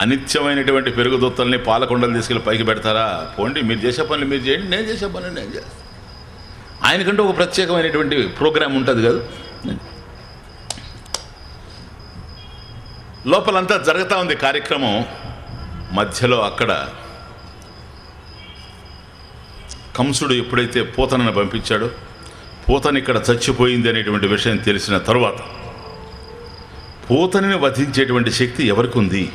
అనిత్యమైనటువంటి పెరుగుదొత్తల్ని పాలకొండలు తీసుకెళ్ళి పైకి పెడతారా? పోండి మీరు చేసే పనులు మీరు చేయండి నేను చేసే పనులు నేను చేస్తాను ఆయనకంటూ ఒక ప్రత్యేకమైనటువంటి ప్రోగ్రాం ఉంటుంది కదా? లోపలంతా జరుగుతూ ఉంది కార్యక్రమం. మధ్యలో అక్కడ కంసుడు ఎప్పుడైతే పూతనను పంపించాడో పూతని ఇక్కడ చచ్చిపోయింది అనేటువంటి విషయం తెలిసిన తరువాత పూతని వధించేటువంటి శక్తి ఎవరికి ఉంది?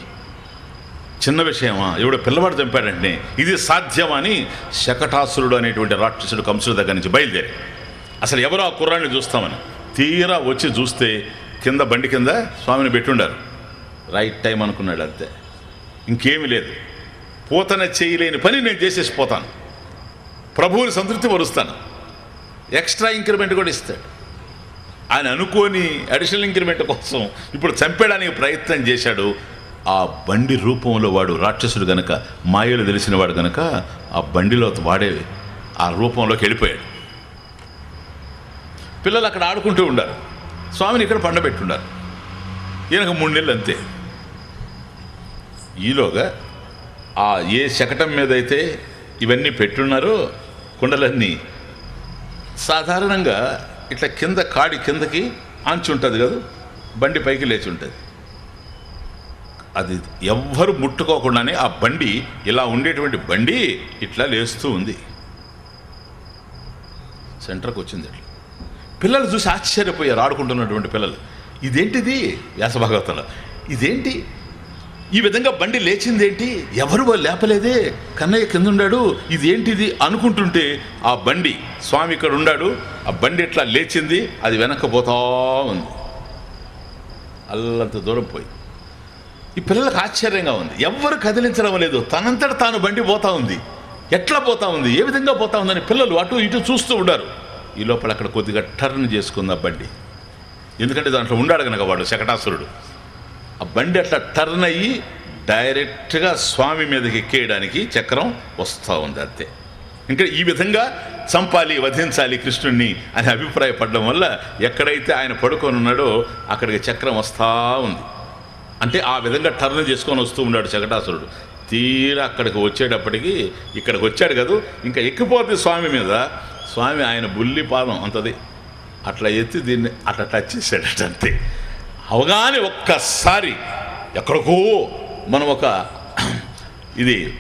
చిన్న విషయమా? ఎవడో పిల్లవాడు చంపాడండి ఇది సాధ్యమని శకటాసురుడు అనేటువంటి రాక్షసుడు కంసుడి దగ్గర నుంచి బయలుదేరి. అసలు ఎవరో ఆ కుర్రాన్ని చూస్తామని? తీరా వచ్చి చూస్తే కింద బండి కింద స్వామిని పెట్టుండారు. రైట్ టైం అనుకున్నాడు అంతే. ఇంకేమీ లేదు. పూతన చేయలేని పని నేను చేసేసి పోతాను. ప్రభువుని సంతృప్తి పరుస్తాను. ఎక్స్ట్రా ఇంక్రిమెంట్ కూడా ఇస్తాడు. ఆయన అనుకోని అడిషనల్ ఇంక్రిమెంట్ కోసం ఇప్పుడు చంపేయడానికి ప్రయత్నం చేశాడు. ఆ బండి రూపంలో వాడు రాక్షసుడు గనక మాయలు తెలిసిన వాడు గనక ఆ బండిలో వాడే ఆ రూపంలోకి వెళ్ళిపోయాడు. పిల్లలు అక్కడ ఆడుకుంటూ ఉండారు స్వామిని ఇక్కడ పండబెట్టున్నారు. ఈయనకు మూడు నెలలు అంతే. ఈలోగా ఆ ఏ శకటం మీద అయితే ఇవన్నీ పెట్టున్నారో కుండలన్నీ సాధారణంగా ఇట్లా కింద కాడి కిందకి ఆంచి ఉంటుంది కదా బండి పైకి లేచి ఉంటుంది అది ఎవ్వరు ముట్టుకోకుండానే ఆ బండి ఇలా ఉండేటువంటి బండి ఇట్లా లేస్తూ ఉంది. సెంటర్కి వచ్చింది అట్లా. పిల్లలు చూసి ఆశ్చర్యపోయారు ఆడుకుంటున్నటువంటి పిల్లలు. ఇదేంటిది? వ్యాసభాగవతంలో. ఇదేంటి? ఈ విధంగా బండి లేచిందేంటి? ఎవరు లేపలేదే? కన్నయ్య కింద ఉన్నాడు ఇదేంటిది అనుకుంటుంటే ఆ బండి స్వామి ఇక్కడ ఉన్నాడు ఆ బండి ఇట్లా లేచింది? అది వెనక్కి పోతా ఉంది. అల్లంత దూరం పోయింది. ఈ పిల్లలకు ఆశ్చర్యంగా ఉంది. ఎవ్వరు కదిలించడం లేదు. తనంతట తాను బండి పోతా ఉంది. ఎట్లా పోతా ఉంది? ఏ విధంగా పోతా ఉందని పిల్లలు అటు ఇటు చూస్తూ ఉన్నారు ఈ లోపల అక్కడ కొద్దిగా టర్న్ చేసుకుంది ఆ బండి. ఎందుకంటే దాంట్లో ఉండాడు కనుక వాడు శకటాసురుడు. ఆ బండి అట్లా టర్న్ అయ్యి డైరెక్ట్గా స్వామి మీదకి ఎక్కేయడానికి చక్రం వస్తూ ఉంది అంతే. ఇంకా ఈ విధంగా చంపాలి వధించాలి కృష్ణుణ్ణి అని అభిప్రాయపడడం వల్ల ఎక్కడైతే ఆయన పడుకొని ఉన్నాడో అక్కడికి చక్రం వస్తూ ఉంది. అంటే ఆ విధంగా టర్న్ చేసుకొని వస్తూ ఉన్నాడు శకటాసురుడు. తీరా అక్కడికి వచ్చేటప్పటికి ఇక్కడికి వచ్చాడు కదా. ఇంకా ఎక్కిపోతుంది స్వామి మీద. స్వామి ఆయన బుల్లి పాదం అంతది. అట్లా ఎత్తి దీన్ని అట్లా టచ్ చేశాడట అంతే. అవగానే ఒక్కసారి ఎక్కడికో మనం ఒక ఇది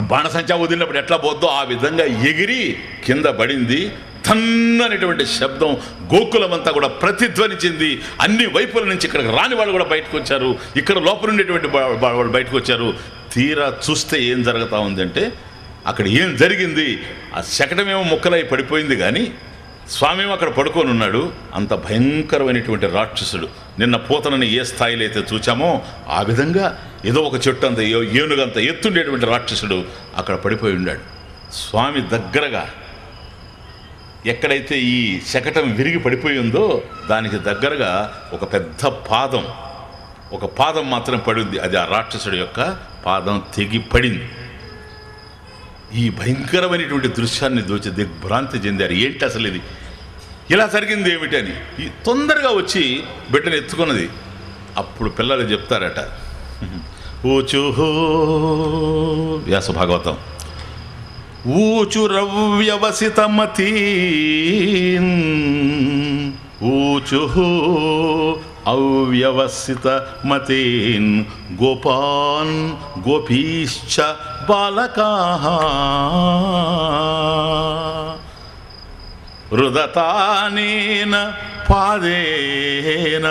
బాణసంచా వదిలినప్పుడు ఎట్లా పోద్దో ఆ విధంగా ఎగిరి కింద పడింది. తన్ననేటువంటి శబ్దం గోకులమంతా కూడా ప్రతిధ్వనించింది. అన్ని వైపుల నుంచి ఇక్కడికి రాని వాళ్ళు కూడా బయటకు వచ్చారు. ఇక్కడ లోపల ఉండేటువంటి వాళ్ళు బయటకు వచ్చారు. తీరా చూస్తే ఏం జరుగుతూ ఉందంటే అక్కడ ఏం జరిగింది? ఆ శకటమేమో ముక్కలై పడిపోయింది కానీ స్వామి అక్కడ పడుకొని ఉన్నాడు. అంత భయంకరమైనటువంటి రాక్షసుడు. నిన్న పూతనని ఏ స్థాయిలో అయితే చూచామో ఆ విధంగా ఏదో ఒక చెట్టు అంత ఏనుగంత ఎత్తుండేటువంటి రాక్షసుడు అక్కడ పడిపోయి ఉన్నాడు స్వామి దగ్గరగా ఎక్కడైతే ఈ శకటం విరిగి పడిపోయి ఉందో దానికి దగ్గరగా ఒక పెద్ద పాదం ఒక పాదం మాత్రం పడింది. అది ఆ రాక్షసుడి యొక్క పాదం తెగి పడింది. ఈ భయంకరమైనటువంటి దృశ్యాన్ని దోచి దిగ్భ్రాంతి చెందారు. ఏంటి అసలు ఇది? ఇలా జరిగింది ఏమిటని ఈ తొందరగా వచ్చి బిడ్డను ఎత్తుకున్నది. అప్పుడు పిల్లలు చెప్తారట ఊచుహో వ్యాస భాగవతం ఊచురవ్యవసితమతీ ఊచు అవ్యవసిత మతీన్ గోపాన్ గోపీశ్చ బాలకా రుదతానేన పాదేన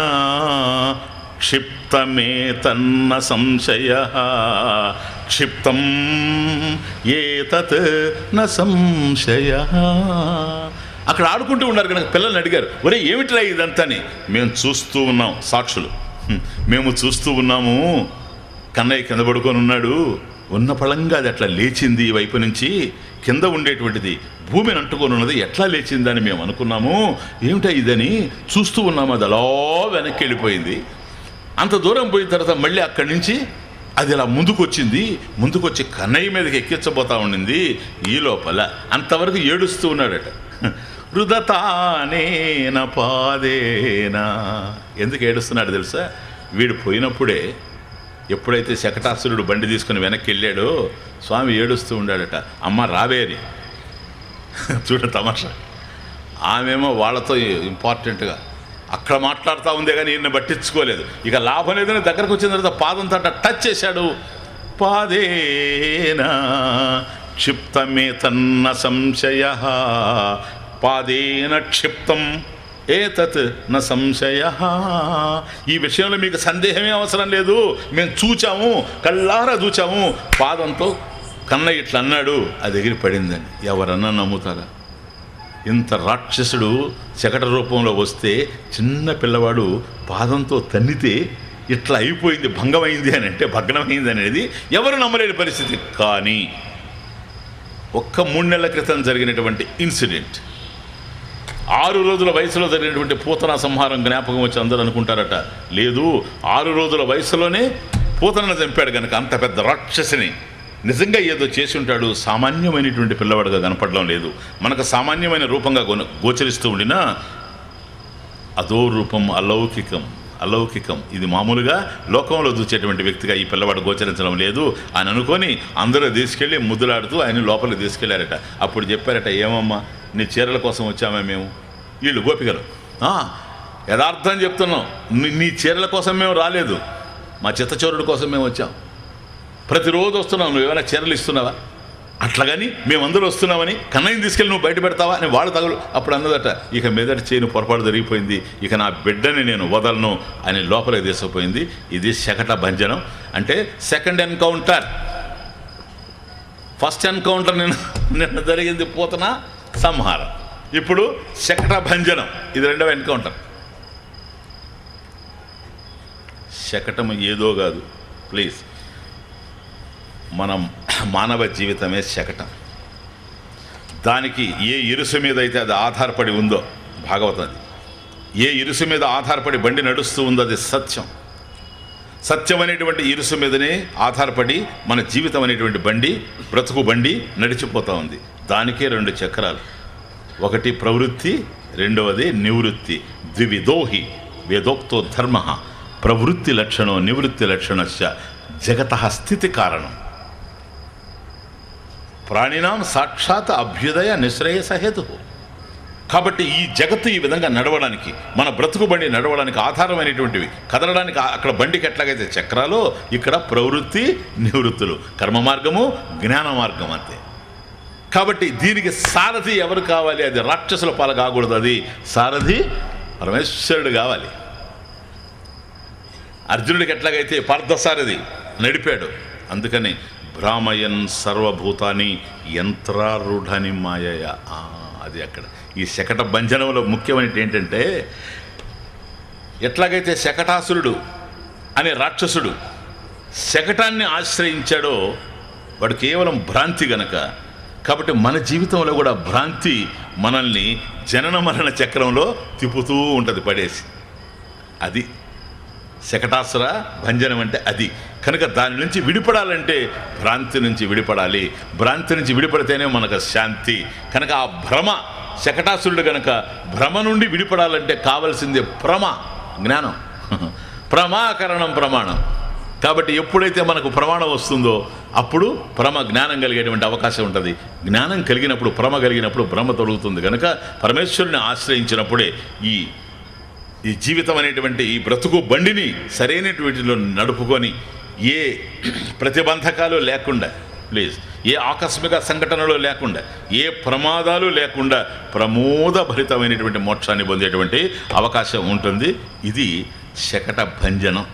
క్షిప్ క్షిప్తమే తన్న సంశయ. క్షిప్తం ఏతత్ న సంశయ. అక్కడ ఆడుకుంటూ ఉన్నారు కనుక పిల్లల్ని అడిగారు ఒరే ఏమిట్రా ఇదంతాని? మేము చూస్తూ ఉన్నాం సాక్షులు. మేము చూస్తూ ఉన్నాము. కన్నయ్య కింద పడుకొని ఉన్నాడు. ఉన్న పళంగా అది అట్లా లేచింది ఈ వైపు నుంచి. కింద ఉండేటువంటిది. భూమిని అంటుకొని ఉన్నది ఎట్లా లేచిందని మేము అనుకున్నాము. ఏమిటా ఇదని? చూస్తూ ఉన్నాము అది అలా వెనక్కి వెళ్ళిపోయింది. అంత దూరం పోయిన తర్వాత మళ్ళీ అక్కడి నుంచి అది ఇలా ముందుకొచ్చింది. ముందుకొచ్చి కన్నయ్య మీదకి ఎక్కించబోతా ఉండింది ఈ లోపల. అంతవరకు ఏడుస్తూ ఉన్నాడట. రుదతానేన పాదేనా? ఎందుకు ఏడుస్తున్నాడు తెలుసా? వీడు పోయినప్పుడే ఎప్పుడైతే శకటాసురుడు బండి తీసుకుని వెనక్కి వెళ్ళాడో స్వామి ఏడుస్తూ ఉండాడట. అమ్మ రావేరి చూడ తమాషా. ఆమెమో వాళ్ళతో ఇంపార్టెంట్గా అక్కడ మాట్లాడుతూ ఉందే కానీ ఈయన పట్టించుకోలేదు. ఇక లాభం లేదని దగ్గరకు వచ్చిన తర్వాత పాదం తట టచ్ చేశాడు. పాదేనా క్షిప్తమే తన్న సంశయ. పాదేన క్షిప్తం ఏతత్ న సంశయ. ఈ విషయంలో మీకు సందేహమే అవసరం లేదు. మేము చూచాము కళ్ళారా చూచాము. పాదంతో కన్న ఇట్లా అన్నాడు. అది ఎగిరి పడిందని ఎవరన్నా నమ్ముతారా? ఇంత రాక్షసుడు శకట రూపంలో వస్తే చిన్న పిల్లవాడు పాదంతో తన్నితే ఇట్లా అయిపోయింది భంగమైంది అని అంటే భగ్నమైంది అనేది ఎవరు నమ్మలేని పరిస్థితి. కానీ ఒక్క మూడు నెలల క్రితం జరిగినటువంటి ఇన్సిడెంట్ ఆరు రోజుల వయసులో జరిగినటువంటి పూతన సంహారం జ్ఞాపకం వచ్చి అందరూ అనుకుంటారట లేదు ఆరు రోజుల వయసులోనే పూతనను చంపాడు కనుక అంత పెద్ద రాక్షసిని. నిజంగా ఏదో చేసి ఉంటాడు సామాన్యమైనటువంటి పిల్లవాడుగా కనపడడం లేదు. మనకు సామాన్యమైన రూపంగా గోచరిస్తూ ఉండినా అదో రూపం అలౌకికం అలౌకికం. ఇది మామూలుగా లోకంలో చూసేటువంటి వ్యక్తిగా ఈ పిల్లవాడు గోచరించడం లేదు అని అనుకొని అందరూ తీసుకెళ్ళి ముద్దులాడుతూ ఆయన లోపలికి తీసుకెళ్ళారట. అప్పుడు చెప్పారట ఏమమ్మా నీ చీరల కోసం వచ్చామే మేము? వీళ్ళు గోపికలు యథార్థం చెప్తున్నాం. నీ- నీ చీరల కోసం మేము రాలేదు. మా చిత్తచోరుడు కోసం మేము వచ్చాం. ప్రతిరోజు వస్తున్నావు నువ్వు ఏమైనా చీరలు ఇస్తున్నావా? అట్లాగని మేమందరూ వస్తున్నామని కన్నయ్యని తీసుకెళ్ళి నువ్వు బయట పెడతావా అని వాళ్ళు తగులు అప్పుడు అన్నదట ఇక మీదట చేయని పొరపాటు జరిగిపోయింది. ఇక నా బిడ్డని నేను వదలను అని లోపలికి తీసుకుపోయింది. ఇది శకట భంజనం. అంటే సెకండ్ ఎన్కౌంటర్ ఫస్ట్ ఎన్కౌంటర్ నిన్న నిన్న జరిగింది పోతన సంహారం. ఇప్పుడు శకట భంజనం. ఇది రెండవ ఎన్కౌంటర్ శకటం ఏదో కాదు. ప్లీజ్ మనం మానవ జీవితమే శకటం. దానికి ఏ ఇరుసు మీద అయితే అది ఆధారపడి ఉందో భాగవతం ఏ ఇరుసు మీద ఆధారపడి బండి నడుస్తూ ఉందో అది సత్యం. సత్యం అనేటువంటి ఇరుసు మీదనే ఆధారపడి మన జీవితం అనేటువంటి బండి బ్రతుకు బండి నడిచిపోతూ ఉంది. దానికే రెండు చక్రాలు. ఒకటి ప్రవృత్తి రెండవది నివృత్తి. ద్వివిధోహి వేదోక్తో ధర్మ. ప్రవృత్తి లక్షణం నివృత్తి లక్షణశ్చ. జగత స్థితి కారణం. ప్రాణినాం సాక్షాత్ అభ్యుదయ నిశ్రేయస హేతు కాబట్టి ఈ జగత్తు ఈ విధంగా నడవడానికి మన బ్రతుకు బండి నడవడానికి ఆధారమైనటువంటివి. కదలడానికి అక్కడ బండికి ఎట్లాగైతే చక్రాలో ఇక్కడ ప్రవృత్తి నివృత్తులు. కర్మ మార్గము జ్ఞాన మార్గం అంతే. కాబట్టి దీనికి సారథి ఎవరు కావాలి? అది రాక్షసుల పాల కాకూడదు అది. సారథి పరమేశ్వరుడు కావాలి. అర్జునుడికి ఎట్లాగైతే పార్థసారథి నడిపాడు. అందుకని భ్రామయన్ సర్వభూతాన్ని యంత్రారూఢని మాయయ. అది అక్కడ. ఈ శకట భంజనంలో ముఖ్యమైనది ఏంటంటే ఎట్లాగైతే శకటాసురుడు అనే రాక్షసుడు శకటాన్ని ఆశ్రయించాడో వాడు కేవలం భ్రాంతి గనక కాబట్టి మన జీవితంలో కూడా భ్రాంతి మనల్ని జనన మరణ చక్రంలో తిప్పుతూ ఉంటుంది పడేసి. అది శకటాసుర భంజనం అంటే అది. కనుక దాని నుంచి విడిపడాలంటే భ్రాంతి నుంచి విడిపడాలి. భ్రాంతి నుంచి విడిపడితేనే మనకు శాంతి. కనుక ఆ భ్రమ శకటాసురుడు కనుక భ్రమ నుండి విడిపడాలంటే కావలసింది భ్రమ జ్ఞానం. ప్రమాకరణం ప్రమాణం. కాబట్టి ఎప్పుడైతే మనకు ప్రమాణం వస్తుందో అప్పుడు భ్రమ జ్ఞానం కలిగేటువంటి అవకాశం ఉంటుంది. జ్ఞానం కలిగినప్పుడు భ్రమ కలిగినప్పుడు భ్రమ తొలుగుతుంది. కనుక పరమేశ్వరుని ఆశ్రయించినప్పుడే ఈ ఈ జీవితం అనేటువంటి ఈ బ్రతుకు బండిని సరైనటువంటిలో నడుపుకొని ఏ ప్రతిబంధకాలు లేకుండా ప్లీజ్ ఏ ఆకస్మిక సంఘటనలు లేకుండా ఏ ప్రమాదాలు లేకుండా ప్రమోదభరితమైనటువంటి మోక్షాన్ని పొందేటువంటి అవకాశం ఉంటుంది. ఇది శకట భంజనం.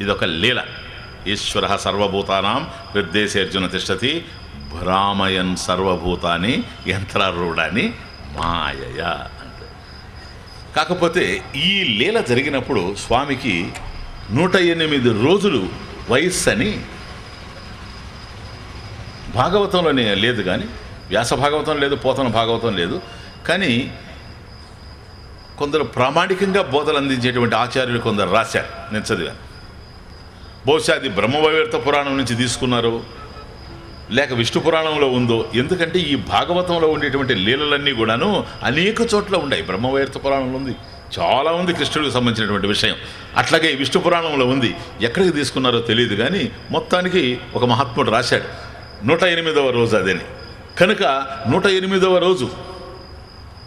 ఇదొక లీల. ఈశ్వర సర్వభూతానాం హృద్దేశేర్జున తిష్టతి భ్రామయన్ సర్వభూతాన్ని యంత్రారూఢాన్ని మాయయా. కాకపోతే ఈ లీల జరిగినప్పుడు స్వామికి నూట ఎనిమిది రోజులు వయస్సు అని భాగవతంలోనే లేదు కానీ వ్యాస భాగవతం లేదు పోతన భాగవతం లేదు. కానీ కొందరు ప్రామాణికంగా బోధలు అందించేటువంటి ఆచార్యులు కొందరు రాశారు. నేను చదివాను. బహుశా అది బ్రహ్మవైవర్త పురాణం నుంచి తీసుకున్నారు. లేక విష్ణు పురాణంలో ఉందో? ఎందుకంటే ఈ భాగవతంలో ఉండేటువంటి లీలలన్నీ కూడాను అనేక చోట్ల ఉన్నాయి. బ్రహ్మవైర్త పురాణంలో ఉంది. చాలా ఉంది కృష్ణుడికి సంబంధించినటువంటి విషయం. అట్లాగే విష్ణు పురాణంలో ఉంది. ఎక్కడికి తీసుకున్నారో తెలియదు కానీ మొత్తానికి ఒక మహాత్ముడు రాశాడు. నూట ఎనిమిదవ రోజు అదని. కనుక నూట ఎనిమిదవ రోజు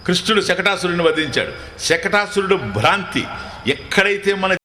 కృష్ణుడు శకటాసురుడిని వధించాడు. శకటాసురుడు భ్రాంతి. ఎక్కడైతే మన